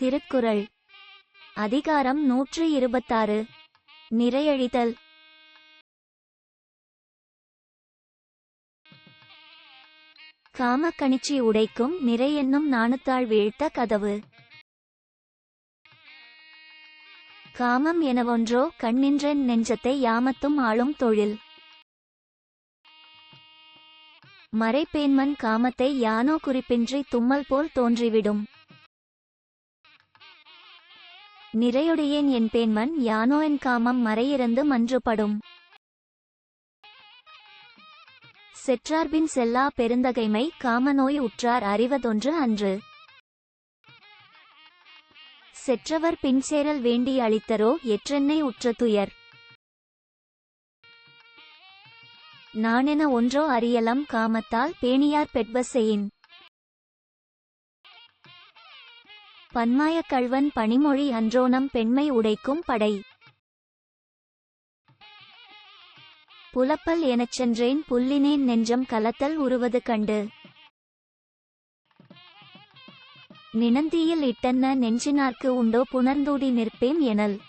திருக்குறள். அதிகாரம் நூற்று இருபத்தாறு. நிறையழிதல் காமக்கணிச்சி உடைக்கும் நிறை என்னும் நாணுத்தாள் வீழ்த்த கதவு. காமம் எனவொன்றோ கண்ணின்றென் நெஞ்சத்தை யாமத்தும் ஆளும் தொழில். மறைப்பேன்மன் காமத்தை யானோ குறிப்பின்றி தும்மல் போல் தோன்றிவிடும். நிறையுடையேன் என் பேன்மன் யானோ என் காமம் மறையிறந்து மன்றுபடும். செற்றார்பின் செல்லா பெருந்தகைமை காமநோய் உற்றார் அறிவதொன்று அன்று. செற்றவர் பின்சேரல் வேண்டி அளித்தரோ எற்றென்னை உற்ற துயர். நானென ஒன்றோ அறியலம் காமத்தால் பேணியார் பெட்ப பன்மாயக் கள்வன் பனிமொழி அன்றோனம் பெண்மை உடைக்கும் படை. புலப்பல் எனச் சென்றேன் புல்லினேன் நெஞ்சம் கலத்தல் உருவது கண்டு. நினந்தியில் இட்டன்ன நெஞ்சினார்க்கு உண்டோ புணர்ந்தூடி நிற்பேம் எனல்.